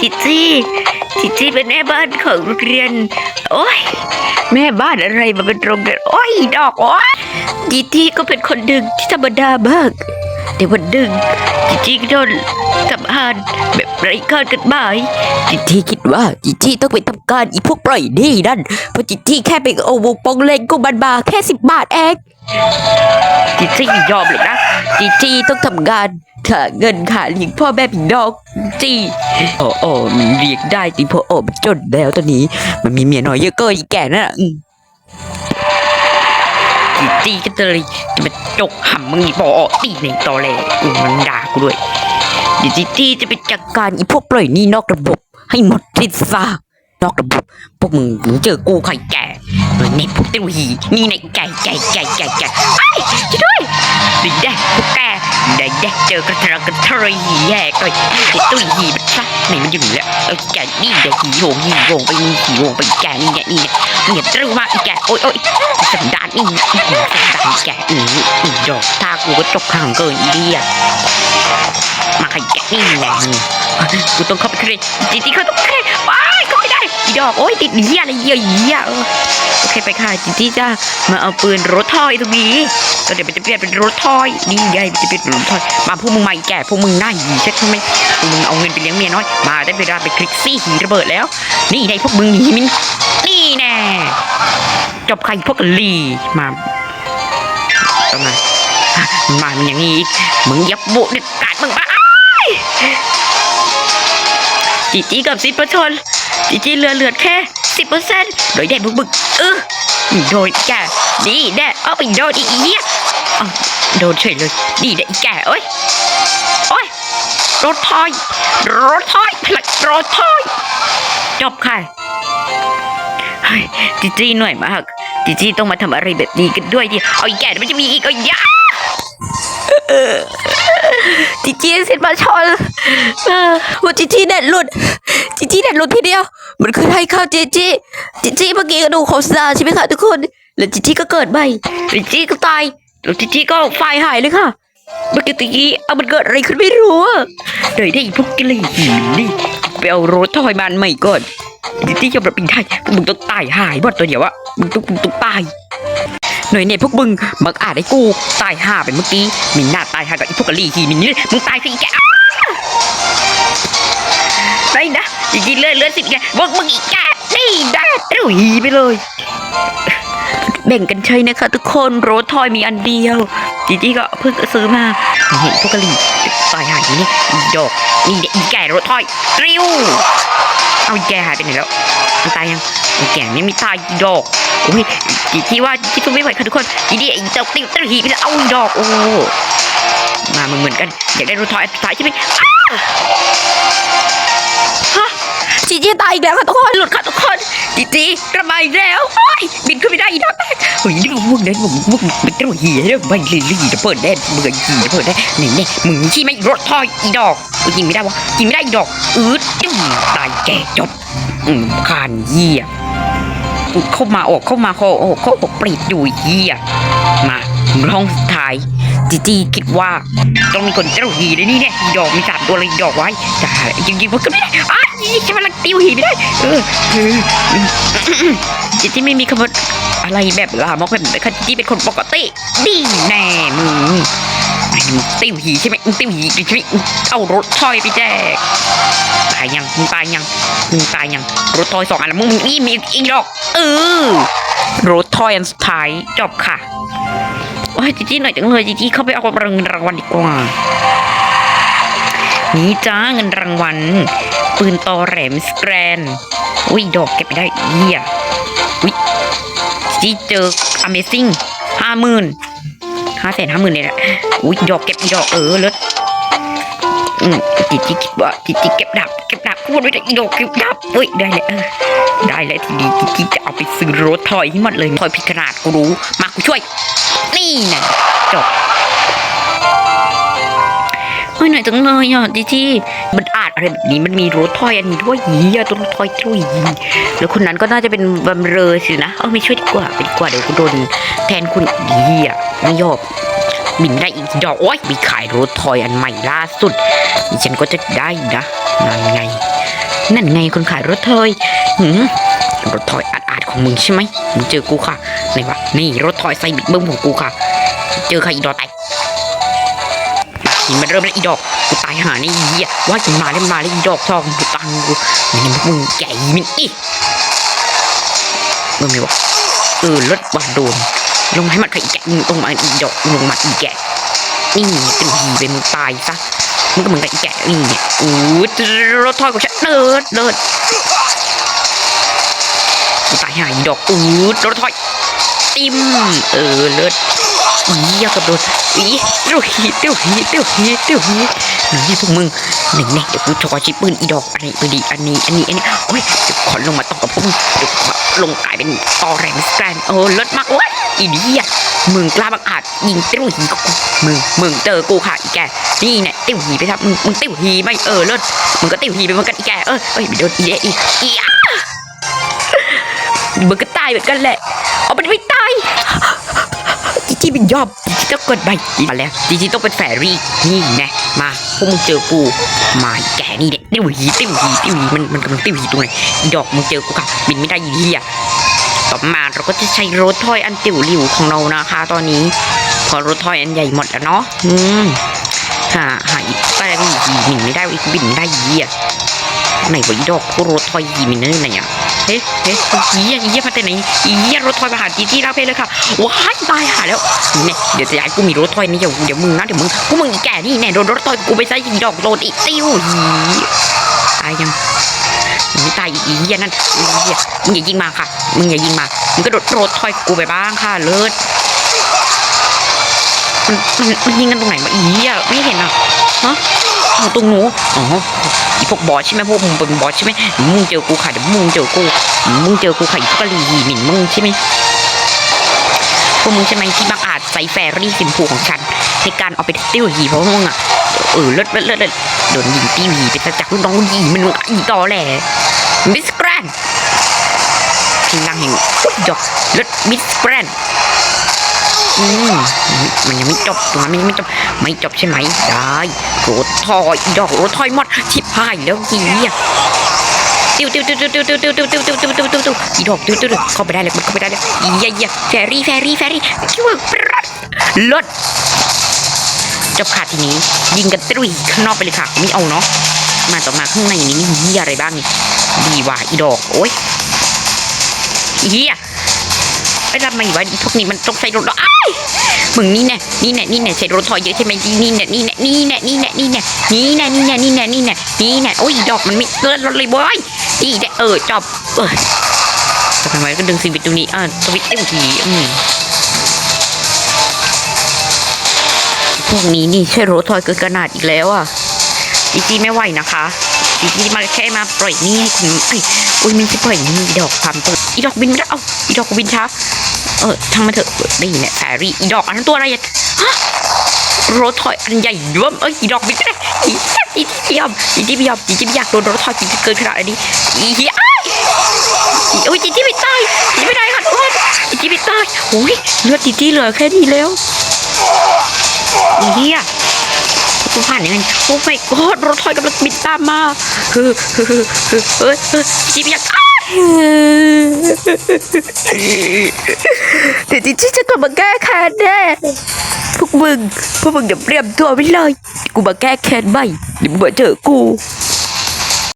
จิจี้จิจี้เป็นแม่บ้านของโรงเรียน โอ้ยแม่บ้านอะไรมาเป็นโรงเรียนโอ้ยดอกโอ้ยจิจี้ก็เป็นคนดึงที่ธรรมดามากแต่วันดึงจิจี้ก็โดนสัมภาษณ์แบบไร้ค่ากันหมายจิจี้คิดว่าจิจี้ต้องไปทำการอีพวกปล่อยหนี้นั่นเพราะจิจี้แค่ไปเอาวงปองเลงกุมันมาแค่สิบบาทเอง จิจี้ยอมเลยนะจิจี้ต้องทำงานหาเงินหาเลี้ยงพ่อแม่พี่น้องจีโอ้โอ้มันเรียกได้ตีพราะโอ้มันจนแล้วตอนนี้ มันมีเมียน้อยเยอะเกินอีแก่นั่นน่ะจีจี้ก็เลยจะมาจกหำมึงอีปอตีในตอแหลอืมมันด่ากูด้วยเดี๋ยวจีจีจะไปจัดการอีพวกปล่อยหนี้นอกระบบให้หมดสิ้นซาก นอกระบบพวกมึงมึงเจอกูไข่แก่เออนี่พวกเต้าหีนี่ในไก่ไก่ไก่ไก่ไก่ไอ้ช่วยด้วยดิแดกพวกแกได้แดเจอกระเทระกระเทยหีแย่ก็ไอ้ตุ้ยหีมันซะไหนมันอยู่แล้วเออแกนี่แกหีโหงหีโหงไปนี่หีโหงไปแกนี่เนี่ยนี่เนี่ยเนี่ยตรึมากอีแกโอ้ยโอ้ยสันดานนี่สันดานแกนี่อีดอกตากูก็จกห่างเกินอีเดียมาใครแกนี่แหละ กูต้องเข้าไปเคลียร์จริงๆเขาต้องเคลียร์ว้ายก็ไม่ได้อีดอกโอ้ยติดเหี้ยอะไรเหี้ยเหี้ยเอโอเคไปค่ะจิจี้จ้ามาเอาปืนรถทอยตรงนี้ก็เดี๋ยวมันจะเปลี่ยนเป็นรถทอยนี่ไงมันจะเปลี่ยนเป็นรถทอยมาพวกมึงมาอีแก่พวกมึงหน้าหีใช่ไหมพวกมึงเอาเงินไปเลี้ยงเมียน้อยมาได้เวลาไปคลิกซี่หีระเบิดแล้ว นี่ไงพวกมึงหีมินนี่แน่จบใครพวกลีมาต้องมามามันอย่างนี้มึงยับบกเด็ดขาดมึงมา จีจีกับซิปปอร์ชนจีจีเหลือเหลือแค่สิบเปอร์เซ็นต์โดยได้บุกบึกเออโดนแกนี่แน่เอาไปโดนอีกเหี้ยอ้าโดนเฉยเลยนี่แน่แกเอ้ยโอ้ยรถทอยรถทอยผลักรถทอยจบค่ะจีจีหน่อยมากจีจีต้องมาทำอะไรแบบนี้กันด้วยดิเอาอีแกมันจะมีอีกเอายา จีจีเสร็จมาชนเออว่าจีจีเน็ตหลุดจีจีเน็ตหลุดทีเดียว มันคือให้ข้าจีจีจีจีเมื่อกี้ก็ดูโฆษณาใช่ไหมคะทุกคน แล้วจีจีก็เกิดใหม่จีจีก็ตาย แล้วจีจีก็ไฟหายเลยค่ะ เมื่อกี้ตีเอามันเกิดอะไรขึ้นไม่รู้อะเดี๋ยวได้พวกกิเลสนี่ไปเอารถถอยมันใหม่ก่อนจีจียอมรับเป็นได้พวกมึงต้องตายหายหมดตัวเดียวอะมึงต้องมึงต้องตาย หน่วยเนี่ยพวกมึงบังอาจไอ้กูตายห่าไปเมื่อกี้มีหน้าตายห่ากับไอ้พวกกะลี่หีมินนี่มึงตายสิแกอ้าไม่นะจริงๆเลือดเลือดสิแกพวกมึงอีกแกนี่ได้เอ้าหีไปเลย แบ่งกันใช้นะคะ ทุกคนโรถทอยมีอันเดียวจีจี้ก็เพิ่งซื้อมาเห็นพวกกะลี่ตายห่าอยู่นี่ดอกนี่เด็กอีแก่รถทอยริ้วเอาแกหายไปไหนแล้วมันตายยังอีแก่ไม่มีตายดอก อุ้ยจีที่ว่าจีก็ไม่ไหวค่ะทุกคนจีดีไอ้เจ้าติ๊กตรีไปแล้วเอาดอกโอ้มามึงเหมือนกันอยากได้รถถอยถอยใช่ไหมฮะจีจีตายอีกแล้วค่ะทุกคนหลุดค่ะทุกคนจีจีกระบายอีกแล้วโอ้ยบินขึ้นไม่ได้อีกแล้วเฮ้ยนี่มึงเด่นมึงมึงมันตรีเรื่อไม่ลีลีจะเปิดแดนมึงยิงจะเปิดแดนนี่นี่มึงชี้ไหมรถถอยอีดอกกูยิงไม่ได้วะยิงไม่ได้อีดอกอืดตายแก่จบอืมคานเหี้ย เข้ามาออกเข้ามาเข้าออกเข้าออกปรีดอยู่เฮียมาห้องสุดท้ายจีจีคิดว่าต้องมีคนเจ้าหีเลยนี่เนี่ยดอกมีสามตัวเลยดอกไว้จะหาจริงๆมันก็ไม่ได้อ้าวยี่จะมาลังติวหีไม่ได้เออเออจีจีไม่มีคำว่าอะไรแบบลามกแบบจีจีเป็นคนปกติดีแน่มึงไอ้มึง ติ้วหีใช่ไหมติ้วหีใช่ไหมเอารถถอยไปแจกตายยังมึงตายยังมึงตายยังรถถอยสองอันมึงนี่มีอีกดอกเออรถทอยอันสุดท้ายจบค่ะโอ้ยจีจี้หน่อยจังเลยจีจี้เข้าไปเอารางรางวัลดีกว่านี่จ้าเงินรางวัลปืนตอแหลมสแกรนอุ้ยดอกเก็บไปได้เยี่ยอุ้ยจีเจอ Amazing ห้าหมื่น ห้าแสนห้าหมื่นเลยแหละอุ้ยดอกเก็บดอกเออเลิศอืมจีจี้คิดว่าจิจิเก็บดับเก็บดับพูดไม่ได้ดอกเก็บดับอุ้ยได้เลยเออได้เลยทีนี้จิจิจะเอาไปซื้อรถถอยให้หมดเลยถอยผิดขนาดกูรู้มากูช่วย นี่นะจบ เฮ้ยหน่อยจังเลยอะจีจีมันอาจอะไรแบบนี้มันมีรถถอยอันนี้ด้วยยีอะตัวรถถอยด้วยแล้วคนนั้นก็น่าจะเป็นบำเรอสินะเอาไม่ช่วยดีกว่าไปดีกว่าเดี๋ยวกูโดนแทนคุณยีอะไม่ยอมบินได้อีกดอกโอ้ยมีขายรถทอยอันใหม่ล่าสุดดิฉันก็จะได้นะนั่นไง นั่นไงคนขายรถทอยหืมรถทอยอาดๆของมึงใช่ไหมมึงเจอกูค่ะไหนวะนี่รถทอยไซบิดเบิ้มของกูค่ะ เจอใครอีดอกตาย นี่มันเริ่มแล้วอีดอกกูตายหาในี่เหี้ยว่าจะมาแล้วมาแล้วอีดอกทองกูตังกูนี่มึงแก่มันอีมึงไม่วะเออรถว่าโดนลงมาให้มันใครแกะมึงลงมาอีดอกลงมาอีแกะนี่เป็นหีเป็นมึงตายซะมึงก็เหมือนกับอีแกะนี่เนี่ยอู้รถทอยของฉันเลิศเลิศกูตายหาอีดอกอู้รถทอยติมเออเลิศ อีอยากระโดดอีเดี๋ยวฮีเดี๋ยวฮีเดี๋ยวฮีเดี๋ยวฮีนี่พวกมึงหนึ่งเนี่ยเดี๋ยวกูจะขอชิปปืนอีดอกอันนี้ไปดีอันนี้อันนี้อันนี้โอ้ยเดี๋ยวขอลงมาต่อกับพวกมึงเดี๋ยวขอลงกลายเป็นตอแรงสแกนเออเลิศมากโอ้ยอีเดียมึงกล้าบังอาจยิงเติ้วหีกับกูมึงมึงเจอกูค่ะอีแกนี่เนี่ยเติ้วหีไปครับมึงมึงเติ้วหีไม่เออเลิศมึงก็เติ้วหีไปเหมือนกันอีแกเออเอ้ยไปโดนอีเดอีอีอะมึงก็ตายเหมือนกันแหละเอามันไม่ตายจีจีเป็นยอบจีจีต้องกดใบมาแล้วจีจีต้องเป็นแฟรี่นี่ไงมาพวกมึงเจอกูมาแกนี่เนี่ยติ้วหีติ้วหีติ้วหีมันมันกำลังติ้วหีตรงไหนดอกมึงเจอกูค่ะบินไม่ได้อีเหี้ยต่อมาเราก็จะใช้รถถ้อยอันติ๋วหลิวของเรานะคะ ตอนนี้ พอรถถ้อยอันใหญ่หมดแล้วเนาะอืมหาหาอีกแป้งหีบินไม่ได้อีกบินไม่ได้อีเหี้ยไหนวะอีดอกพวกรถถ้อยหีมินเนอร์ไหนอะ เฮ้เฮ้อีเหี้ยอีเหี้ยมาแต่ไหนอีเหี้ยรถถอยมาหาจีจีลาเพลเลยค่ะว้ายตายหาแล้วเนี่ยเดี๋ยวจะย้ายกูมีรถถอยนี่เดี๋ยวเดี๋ยวมึงนะเดี๋ยวมึงพวกมึงอีแก่นี่แน่โดนรถถอยกูไปใส่ดอกโดนอีติ้วหีตายยังไม่ตายอีเหี้ยนั่นอีเหี้ยมึงอย่ายิงมาค่ะ มึงอย่ายิงมามึงก็โดดรถถอยกูไปบ้างค่ะเลิศมันมันมันยิงกันตรงไหนมาอีเหี้ยไม่เห็นอะฮะตรงหนูอ๋อ พวกบอสใช่ไหมพวกมึงเป็นบอสใช่ไหมมึงเจอกูค่ะเดี๋ยวมึงเจอกูมึงเจอกูค่ะอีพวกกะลีหมิ่นมึงใช่ไหมพวกมึงใช่ไหมที่บังอาจใส่แฟรี่สิมพูของฉันในการเอาไปติ้วหีเพราะมึงอะเออเลิศเลิศเลิศโดนยิงติ้วหีไปซะจากลูกน้องลูกหีมันอีต่อแหลมิสแกรนที่นั่งแห่งอุ๊ยดอกเลิศมิสแกรน อืมมันยังไม่จบตรงนั้นมันยังไม่จบ ไม่จบใช่ไหมได้รถทอยดอกรถทอยหมดชิบหายแล้วหีอะติ้วติวติวติวติวติวติวติวติวติวติวติวติวติวอีดอกติวติวติวเข้าไปได้เลยมันเข้าไปได้เลยเหี้ยเหี้ยแฟรี่แฟรี่แฟรี่คิวปรัดลดจบขาดทีนี้ ยิงกันตุ้ยข้างนอกไปเลยค่ะไม่เอาเนาะมาต่อมาข้างในนี้มีเหี้ยอะไรบ้างนี่ดีว่ะอีดอกโอ้ยอีเหี้ยไอ้ทำไมวะอีพวกนี้มันต้องใช้รถอ้า มึงนี่แน่นี่แน่นี่แน่ใช้รถถอยเยอะใช่ไหมนี่แน่นี่แน่นี่แน่นี่แน่นี่แน่นี่แน่นี่แน่นี่แน่นี่แน่นี่แน่โอ้ยดอกมันไม่เกินรถเลยบอยอีแน่เออจบเออจะทำไมก็ดึงสวิตตรงนี้อ่าสวิตช์เต็มทีอืมพวกนี้นี่ใช่รถถอยเกินขนาดอีกแล้วอะจีจีไม่ไหวนะคะจีจีมาแค่มาปล่อยนี่ให้คุณไอ้ยอุ้ยม่ใช่ปล่อยนี่ดอกความตัวอีดอกบินไม่ได้เอ้าอีดอกกูบินช้า เออช่างมันเถอะได้ยินเนี่ยแฟรี่อีดอกอันตัวอะไรอะฮะรถถอยอันใหญ่ยวมเอ้ยอีดอกบินได้อีอีที่เบียมอีที่เบียมอีที่ไม่อยากโดนรถถอยจริงๆเกินขนาดนี้อีเหี้ยอีโอ้ยจีจี้ไม่ตายจีไม่ได้ค่ะทุกคนจีจี้ไม่ตายโอ้ยเลือดจีจี้เหลือแค่นี้แล้วอีเหี้ยกูผ่านยังไงโอ้ไม่กอดรถถอยกำลังบินตามมาเฮ้อเฮ้อเฮ้อเฮ้ยเฮ้ยจีจี้ไม่อยาก เดี๋ยวจีจี้จะกลับมาแก้แค้นแน่พวกมึง พวกมึงเดี๋ยวเตรียมตัวไว้เลย กูมาแก้แค้นใหม่เดี๋ยวมึงมาเจอกู